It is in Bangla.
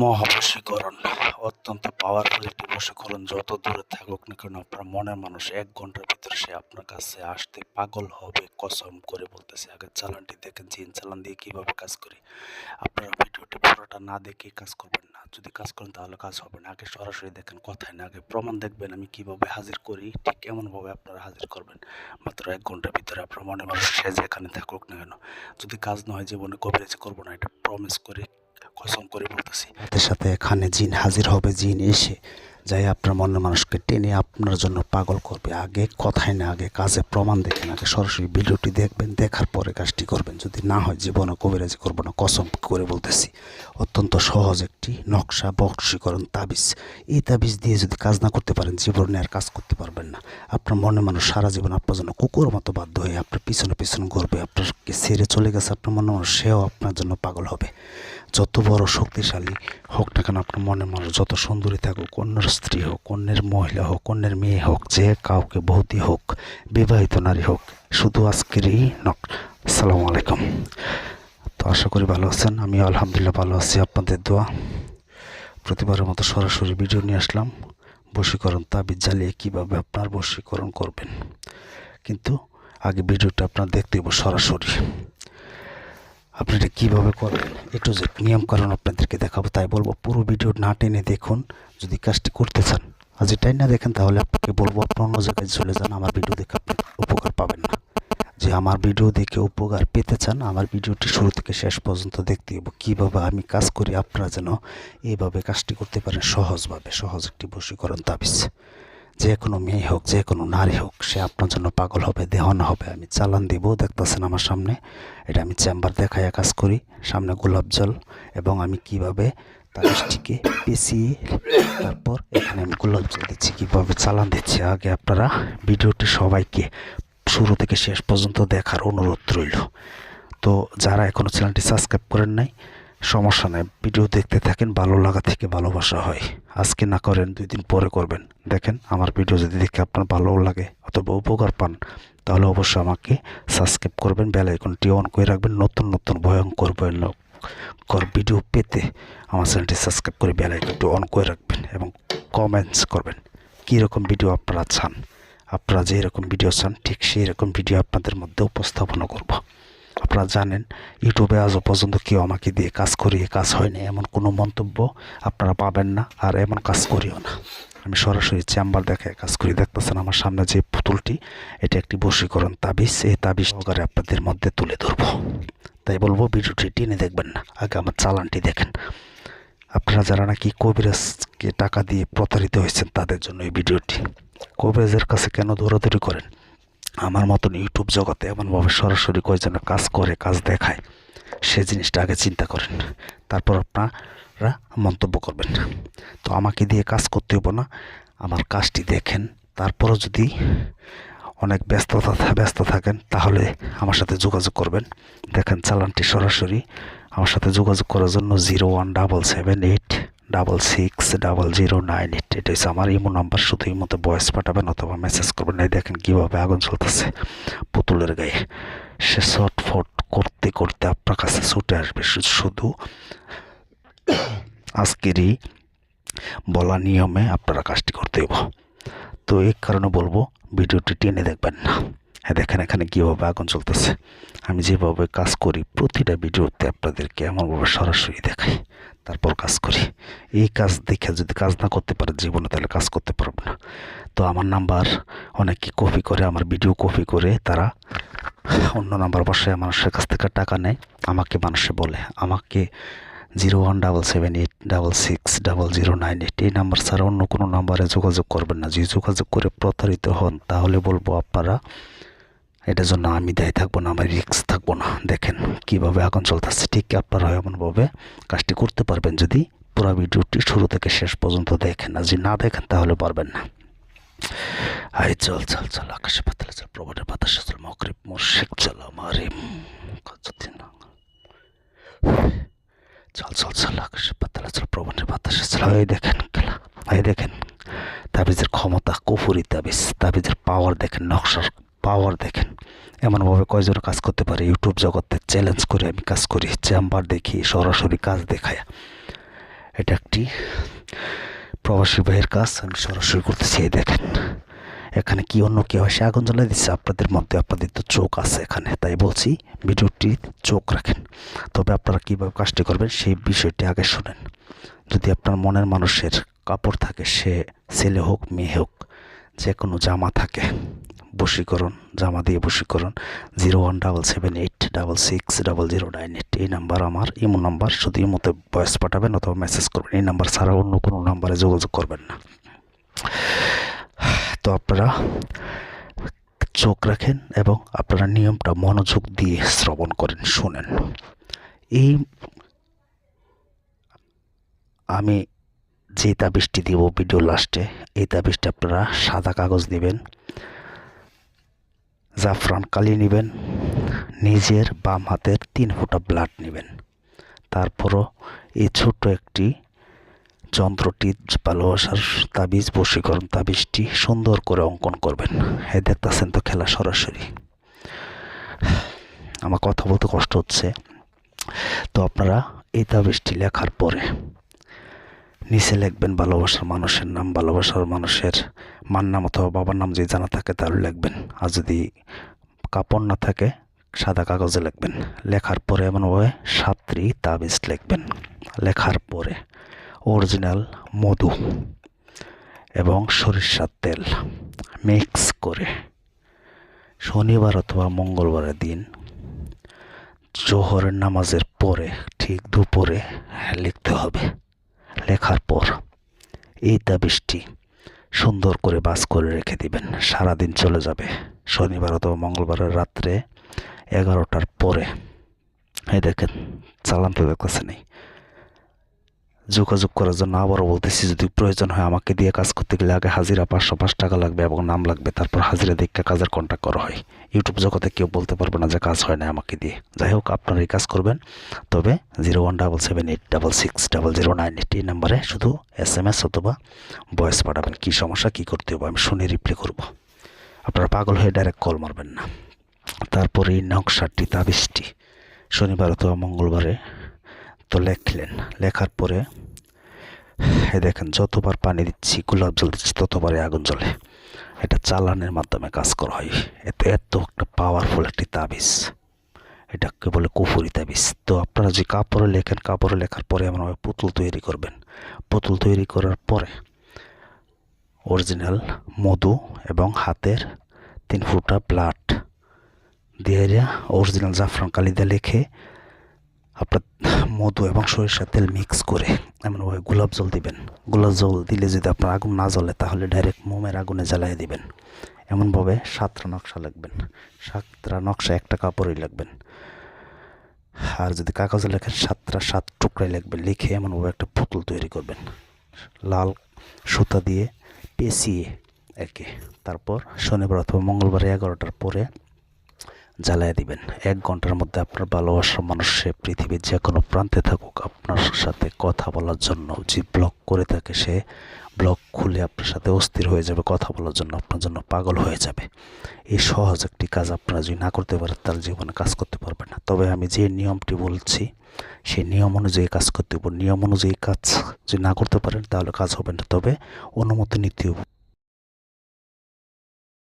মহাবশীকরণ। অত্যন্ত পাওয়ারফুল একটি বশীকরণ। যত দূরে থাকুক না কেন, আপনার মনের মানুষ এক ঘণ্টার ভিতরে সে আপনার কাছে আসতে পাগল হবে, কসম করে বলতেছে। আগে চালানটি দেখেন, জিন চালান দিয়ে কীভাবে কাজ করি। আপনারা ভিডিওটি পুরোটা না দেখে কাজ করবেন না। যদি কাজ করেন তাহলে কাজ হবে না। আগে সরাসরি দেখেন কথায় না, আগে প্রমাণ দেখবেন আমি কীভাবে হাজির করি। ঠিক এমনভাবে আপনারা হাজির করবেন। মাত্র এক ঘণ্টার ভিতরে আপনার মনের মানুষ সে যেখানে থাকুক না কেন, যদি কাজ না হয় জীবনে কবিরাজি করব না, এটা প্রমিস করে কসম করে বলতেছি। তাদের সাথে এখানে জিন হাজির হবে জিন এসে যাই আপনার মনের মানুষকে টেনে আপনার জন্য পাগল করবে। আগে কথায় না, আগে কাজে প্রমাণ দেখেন, আগে সরাসরি ভিডিওটি দেখবেন, দেখার পরে কাজটি করবেন। যদি না হয় জীবনে কবিরাজি করব না, কসম করে বলতেছি। অত্যন্ত সহজ একটি নকশা বক্সীকরণ তাবিজ। এই তাবিজ দিয়ে যদি কাজ না করতে পারেন, জীবনে আর কাজ করতে পারবেন না। আপনার মনে মানুষ সারা জীবন আপনার জন্য কুকুর মতো বাধ্য হয়ে আপনার পিছনে পিছনে ঘুরবে, আপনাকে ছেড়ে চলে গেছে, আপনার মনে মানুষ, সেও আপনার জন্য পাগল হবে। যত বড় শক্তিশালী হোক না কেন, আপনার মনের মানুষ যত সুন্দরী থাকুক, অন্যের স্ত্রী হোক, অন্যের মহিলা হোক, অন্যের মেয়ে হোক, যে কাউকে বহুতি হোক, বিবাহিত নারী হোক, শুধু আজকেরই নক। আসসালামু আলাইকুম। তো আশা করি ভালো আছেন আমি আলহামদুলিল্লাহ ভালো আছি, আপনাদের দোয়া। প্রতিবারের মতো সরাসরি ভিডিও নিয়ে আসলাম। বশীকরণ তাবিজ জ্বালিয়ে কীভাবে আপনার বশীকরণ করবেন। কিন্তু আগে ভিডিওটা আপনার দেখতে সরাসরি। আপনি এটা কীভাবে করবেন? একটু যে নিয়ম কারণ আপনাদেরকে দেখাবো, তাই বলব, পুরো ভিডিও না টেনে দেখুন, যদি কাজটি করতে চান। আর যেটাই না দেখেন, তাহলে আপনাকে বলব আপনার অন্য জায়গায় চলে যান, আমার ভিডিও দেখে আপনি উপকার পাবেন না। যে আমার ভিডিও দেখে উপকার পেতে চান, আমার ভিডিওটি শুরু থেকে শেষ পর্যন্ত দেখতে হবে, কীভাবে আমি কাজ করি, আপনারা যেন এইভাবে কাজটি করতে পারেন সহজভাবে, সহজ একটি বশীকরণ তাবিজ। যে কোনো মেয়ে হোক, যে কোনো নারী হোক, সে আপনার জন্য পাগল হবে, দেহনা হবে। আমি চালান দিব, দেখতেছেন আমার সামনে। এটা আমি চেম্বার দেখাইয়া কাজ করি, সামনে গোলাপ জল এবং আমি কীভাবে তাবিজটিকে পেঁচিয়ে তারপর এখানে আমি গোলাপ জল দিচ্ছি, কীভাবে চালান দিচ্ছি। আগে আপনারা ভিডিওটি সবাইকে শুরু থেকে শেষ পর্যন্ত দেখার অনুরোধ রইল। তো যারা এখনও চ্যানেলটি সাবস্ক্রাইব করেন নাই সমস্যা নেই। ভিডিও দেখতে থাকেন, ভালো লাগা থেকে ভালোবাসা হয়। আজকে না করেন, দুই দিন পরে করবেন। দেখেন, আমার ভিডিও যদি দেখে আপনার ভালো লাগে অথবা উপকার পান, তাহলে অবশ্যই আমাকে সাবস্ক্রাইব করবেন বেল আইকনটি অন করে রাখবেন। নতুন নতুন ভয়ঙ্কর ভয়ঙ্কর ভিডিও পেতে আমার চ্যানেলটি সাবস্ক্রাইব করে বেল আইকনটি অন করে রাখবেন এবং কমেন্টস করবেন, কীরকম ভিডিও আপনারা চান। আপনারা যেরকম ভিডিও চান, ঠিক সেই রকম ভিডিও আপনাদের মধ্যে উপস্থাপনা করব। আপনারা জানেন, ইউটিউবে আজও পর্যন্ত কেউ আমাকে দিয়ে কাজ করিয়ে কাজ হয়নি, এমন কোনো মন্তব্য আপনারা পাবেন না, আর এমন কাজ করিও না। আমি সরাসরি চেম্বার দেখে কাজ করি, দেখতেছেন আমার সামনে যে পুতুলটি, এটা একটি বশীকরণ তাবিজ, এই তাবিজ সহকারে আপনাদের মধ্যে তুলে ধরবো। তাই বলব, ভিডিওটি টেনে দেখবেন না, আগে আমার চালানটি দেখেন। আপনারা যারা নাকি কবিরাজকে টাকা দিয়ে প্রতারিত হয়েছেন, তাদের জন্য এই ভিডিওটি। কবিরাজের কাছে কেন দৌড়াদৌড়ি করেন? আমার মতন ইউটিউব জগতে এমনভাবে সরাসরি কয়েকজন কাজ করে, কাজ দেখায়, সে জিনিসটা আগে চিন্তা করেন। তারপর আপনারা মন্তব্য করবেন। তো আমাকে দিয়ে কাজ করতে হব না, আমার কাজটি দেখেন, তারপরও যদি অনেক ব্যস্ততা ব্যস্ত থাকেন, তাহলে আমার সাথে যোগাযোগ করবেন। দেখেন চালানটি সরাসরি আমার সাথে যোগাযোগ করার জন্য zero one double seven eight double six double zero nine eight এটা হচ্ছে আমার ইমো নাম্বার, শুধু এই মতো ভয়েস পাঠাবেন অথবা মেসেজ করবেন। এই দেখেন কীভাবে আগুন চলতেছে পুতুলের গায়ে। সে শর্টফট করতে করতে আপনার কাছে ছুটে আসবে। শুধু আজকেরই বলা নিয়মে আপনারা কাজটি করতে হইব। তো এই কারণে বলব, ভিডিওটি টেনে দেখবেন না। হ্যাঁ দেখেন এখানে কীভাবে আগুন চলতেছে আমি যেভাবে কাজ করি, প্রতিটা ভিডিওতে আপনাদেরকে এমনভাবে সরাসরি দেখাই। তারপর কাজ করি। এই কাজ দেখে যদি কাজ না করতে পারে জীবনে তাহলে কাজ করতে পারবে না। তো আমার নাম্বার অনেকে কপি করে, আমার ভিডিও কপি করে তারা অন্য নাম্বার বসায় মানুষের কাছ থেকে টাকা নেয়, আমাকে মানুষে বলে। আমাকে zero one double seven eight double six double zero nine eight এই নাম্বার ছাড়া অন্য কোনো নাম্বারে যোগাযোগ করবেন না। যদি যোগাযোগ করে প্রতারিত হন, তাহলে বলব আপনারা, এটার জন্য আমি দায়ী থাকব না আমার রিক্স থাকব না। দেখেন। কীভাবে আগুন চলতেছে, ঠিক আপনারা এমনভাবে কাজটি করতে পারবেন যদি পুরো ভিডিওটি শুরু থেকে শেষ পর্যন্ত দেখেন। আর যদি না দেখেন, তাহলে পারবেন না। আই চল চল চল, আকাশে পাতালে চল প্রবাদের বাতাসে চল মকরিব মুর্শিক চল আমার চল চল চল, আকাশে পাতালে চল প্রবাদের বাতাসে চল। এই দেখেন খেলা, এই দেখেন। তাবিজের ক্ষমতা, কুফুরি তাবিজ, তাবিজের পাওয়ার দেখেন নকশার পাওয়ার দেখেন। এমনভাবে কয়জন কাজ করতে পারে? ইউটিউব জগতে চ্যালেঞ্জ করে আমি কাজ করি চেম্বার দেখি, সরাসরি কাজ দেখায়। এটা একটি প্রবাসী ভাইয়ের কাজ, আমি সরাসরি করতেছি, এই দেখেন। এখানে কি অন্য কেউ এসে আগুন জ্বালিয়ে দিচ্ছে আপনাদের মধ্যে আপনাদের তো চোখ আছে এখানে, তাই বলছি ভিডিওটি চোখ রাখেন। তবে আপনারা কীভাবে কাজটি করবেন সেই বিষয়টি আগে শোনেন। যদি আপনার মনের মানুষের কাপড় থাকে, সে ছেলে হোক, মেয়ে হোক যে কোনো জামা থাকে বশীকরণ, জামা দিয়ে বশীকরণ, zero one double seven eight double six double zero nine eight. এই নাম্বার আমার, ইমো নাম্বার, শুধু ইমোতে বয়স পাঠাবেন অথবা মেসেজ করবেন। এই নাম্বার ছাড়া অন্য কোনো নাম্বারে যোগাযোগ করবেন না। তো আপনারা চোখ রাখেন এবং আপনারা নিয়মটা মনোযোগ দিয়ে শ্রবণ করেন, শুনেন। এই আমি যে তাবিজটি দিব ভিডিও লাস্টে, এই তাবিজটা আপনারা সাদা কাগজ নেবেন জাফরান কালি নেবেন, নিজের বাম হাতের তিন ফোঁটা ব্লাড নেবেন। তারপরও এই ছোট্ট একটি যন্ত্রটি ভালোবাসার তাবিজ, বশীকরণ তাবিজটি সুন্দর করে অঙ্কন করবেন। এ দেখতেছেন তো খেলা সরাসরি। আমার কথা বলতে কষ্ট হচ্ছে। তো আপনারা এই তাবিজটি লেখার পরে নিচে লিখবেন ভালোবাসার মানুষের নাম, ভালোবাসার মানুষের মার নাম অথবা বাবার নাম যদি জানা থাকে তাহলে লিখবেন। আর যদি কাপড় না থাকে, সাদা কাগজে লিখবেন। লেখার পরে এমনভাবে সাতটি তাবিজ লিখবেন। লেখার পরে অরিজিনাল মধু এবং সরিষার তেল মিক্স করে শনিবার অথবা মঙ্গলবারের দিন জোহরের নামাজের পরে ঠিক দুপুরে লিখতে হবে। লেখার পর এই তাবিজটি সুন্দর করে বাস করে রেখে দিবেন। সারাদিন চলে যাবে। শনিবার অথবা মঙ্গলবারের রাত্রে এগারোটার পরে। এই দেখেন চালান তো দেখতেছে নেই যোগাযোগ করার জন্য আবারও বলতেছি, যদি প্রয়োজন হয় আমাকে দিয়ে কাজ করতে গেলে আগে হাজিরা পাঁচশো পাঁচ টাকা লাগবে এবং নাম লাগবে, তারপর হাজিরা দেখে কাজের কন্ট্যাক্ট করা হয়। ইউটিউব জগতে কেউ বলতে পারবে না যে কাজ হয় না আমাকে দিয়ে। যাই হোক, আপনারা এই কাজ করবেন, তবে zero one double seven eight double six double zero nine eight এই নাম্বারে শুধু এস এম এস অথবা ভয়েস পাঠাবেন। কী সমস্যা, কী করতে হবে, আমি শুনে রিপ্লাই করব। আপনারা পাগল হয়ে ডাইরেক্ট কল মারবেন না। তারপরে এই নকশাটি, তাবিজটি শনিবার অথবা মঙ্গলবারে তো লেখলেন। লেখার পরে দেখেন, যতবার পানি দিচ্ছি, গোলাপ জল দিচ্ছি, ততবারই আগুন জ্বলে। এটা চালানের মাধ্যমে কাজ করা হয়। এতে, এত একটা পাওয়ারফুল একটি তাবিজ। এটাকে বলে? কুফুরি তাবিজ। তো আপনারা যে কাপড়ে লেখেন, কাপড়ে লেখার পরে এমনভাবে পুতুল তৈরি করবেন। পুতুল তৈরি করার পরে অরিজিনাল মধু এবং হাতের তিন ফুটা ব্লাড দিয়ে অরিজিনাল জাফরান কালি দিয়ে লিখে আপনার মধু এবং সরিষার তেল মিক্স করে এমনভাবে গোলাপ জল দিবেন। গোলাপ জল দিলে যদি আপনার আগুন না জ্বলে, তাহলে ডাইরেক্ট মোমের আগুনে জ্বালিয়ে দিবেন। এমনভাবে সাতটা নকশা লাগবেন। সাতটা নকশা একটা কাপড়ই লাগবেন। আর যদি কাগজে লেখেন, সাতটা সাত টুকরাই লিখবেন লিখে এমনভাবে একটা পুতুল তৈরি করবেন। লাল সুতা দিয়ে পেঁচিয়ে একে তারপর শনিবার অথবা মঙ্গলবার এগারোটার পরে জ্বালায় দিবেন। এক ঘণ্টার মধ্যে আপনার ভালোবাসার মানুষ সে পৃথিবীর যে কোনো প্রান্তে থাকুক, আপনার সাথে কথা বলার জন্য যে ব্লক করে থাকে সে ব্লক খুলে আপনার সাথে অস্থির হয়ে যাবে, কথা বলার জন্য আপনার জন্য পাগল হয়ে যাবে। এই সহজ একটি কাজ আপনারা যদি না করতে পারেন তার জীবনে কাজ করতে পারবেন না। তবে আমি যে নিয়মটি বলছি, সেই নিয়ম অনুযায়ী কাজ করতে হবে নিয়ম অনুযায়ী কাজ যদি না করতে পারেন, তাহলে কাজ হবে না। তবে অনুমতি নিতে হবে